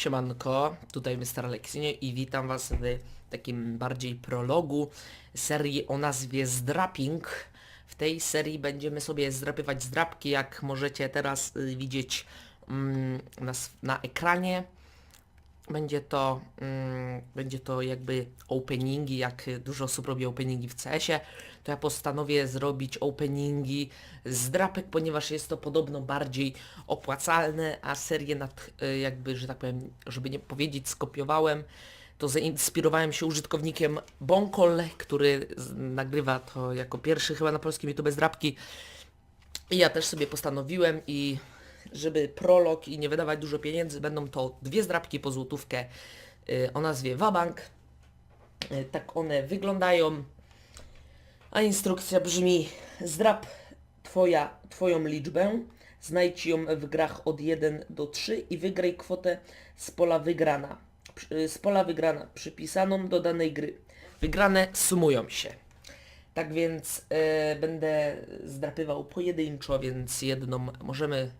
Siemanko, tutaj Mr. Aleksinio i witam was w takim bardziej prologu serii o nazwie Zdrapping. W tej serii będziemy sobie zdrapywać zdrapki, jak możecie teraz y, widzieć mm, na, na ekranie. Będzie to, mm, będzie to jakby openingi, jak dużo osób robi openingi w CS-ie, to ja postanowię zrobić openingi z drapek, ponieważ jest to podobno bardziej opłacalne, a serię nad, y, jakby, że tak powiem, żeby nie powiedzieć skopiowałem, to zainspirowałem się użytkownikiem Bonkol, który nagrywa to jako pierwszy chyba na polskim YouTube z drapki. I ja też sobie postanowiłem i żeby prolog i nie wydawać dużo pieniędzy, będą to dwie zdrapki po złotówkę y, o nazwie Wabank. Y, Tak one wyglądają. A instrukcja brzmi zdrap twoja, twoją liczbę, znajdź ją w grach od 1 do 3 i wygraj kwotę z pola wygrana. Przy- Z pola wygrana przypisaną do danej gry. Wygrane sumują się. Tak więc będę zdrapywał pojedynczo, więc jedną możemy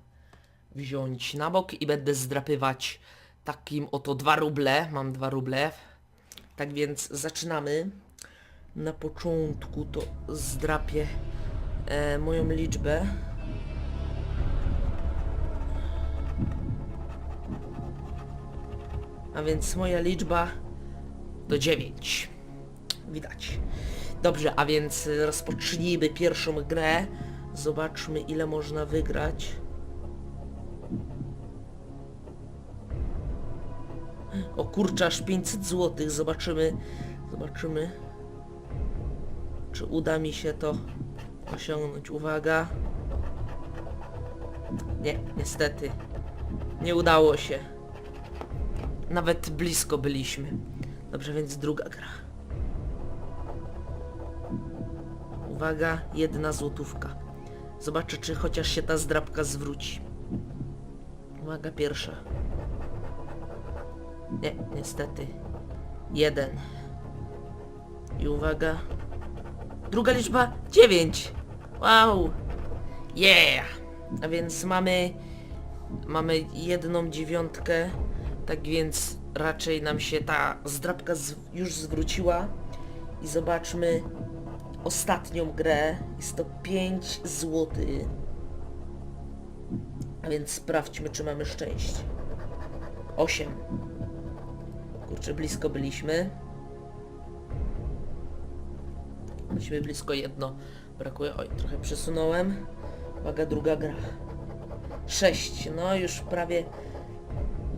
wziąć na bok i będę zdrapywać takim oto 2 ruble. Mam 2 ruble. Tak więc zaczynamy. Na początku to zdrapię e, moją liczbę. A więc moja liczba to 9. Widać. Dobrze, a więc rozpocznijmy pierwszą grę. Zobaczmy ile można wygrać. O kurczę, aż 500 zł. Zobaczymy. Zobaczymy. Czy uda mi się to osiągnąć? Uwaga. Nie, niestety. Nie udało się. Nawet blisko byliśmy. Dobrze, więc druga gra. Uwaga, jedna złotówka. Zobaczę, czy chociaż się ta zdrabka zwróci. Uwaga, pierwsza. Nie, niestety. Jeden. I uwaga. Druga liczba, dziewięć. Wow. Yeah. A więc mamy... Mamy jedną dziewiątkę. Tak więc raczej nam się ta zdrabka już zwróciła. I zobaczmy ostatnią grę. Jest to 5 zł. A więc sprawdźmy, czy mamy szczęście. 8. Kurczę, blisko byliśmy. Byliśmy blisko jedno. Brakuje. Oj, trochę przesunąłem. Uwaga, druga gra. 6. No już prawie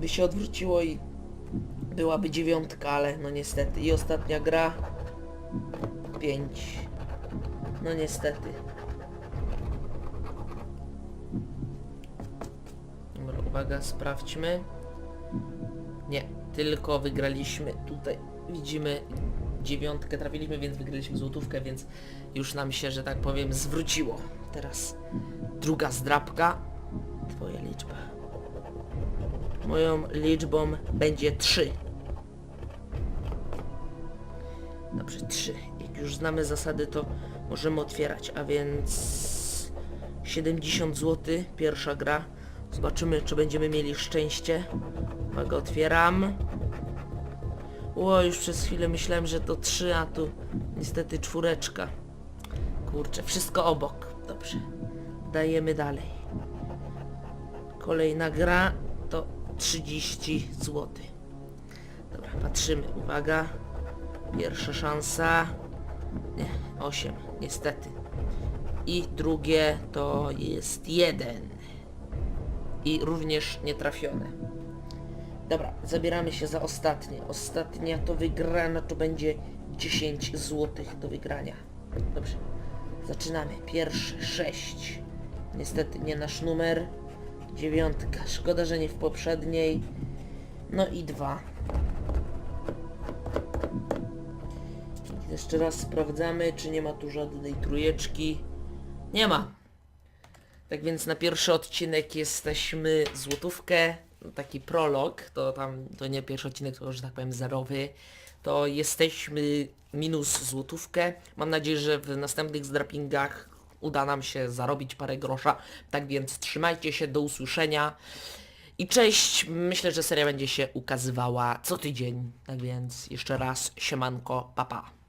by się odwróciło i byłaby dziewiątka, ale no niestety. I ostatnia gra. 5. No niestety. Dobra, uwaga, sprawdźmy. Nie, tylko wygraliśmy tutaj. Widzimy dziewiątkę, trafiliśmy, więc wygraliśmy złotówkę, więc już nam się, że tak powiem, zwróciło. Teraz druga zdrabka. Twoja liczba. Moją liczbą będzie 3. Dobrze, 3. Jak już znamy zasady, to możemy otwierać, a więc 70 zł, pierwsza gra. Zobaczymy, czy będziemy mieli szczęście. Uwaga, otwieram. O, już przez chwilę myślałem, że to 3, a tu niestety czwóreczka. Kurczę, wszystko obok. Dobrze. Dajemy dalej. Kolejna gra to 30 zł. Dobra, patrzymy. Uwaga. Pierwsza szansa. Nie, 8, niestety. I drugie to jest 1. I również nietrafione. Dobra, zabieramy się za ostatnie. Ostatnia to wygrana to będzie 10 zł do wygrania. Dobrze. Zaczynamy. Pierwszy 6. Niestety nie nasz numer. Dziewiątka. Szkoda, że nie w poprzedniej. No i dwa. Jeszcze raz sprawdzamy, czy nie ma tu żadnej trójeczki. Nie ma. Tak więc na pierwszy odcinek jesteśmy złotówkę, taki prolog, to tam, to nie pierwszy odcinek, to że tak powiem zerowy, to jesteśmy minus złotówkę. Mam nadzieję, że w następnych zdrapingach uda nam się zarobić parę grosza. Tak więc trzymajcie się, do usłyszenia I cześć, myślę, że seria będzie się ukazywała co tydzień. Tak więc jeszcze raz siemanko, papa. Pa.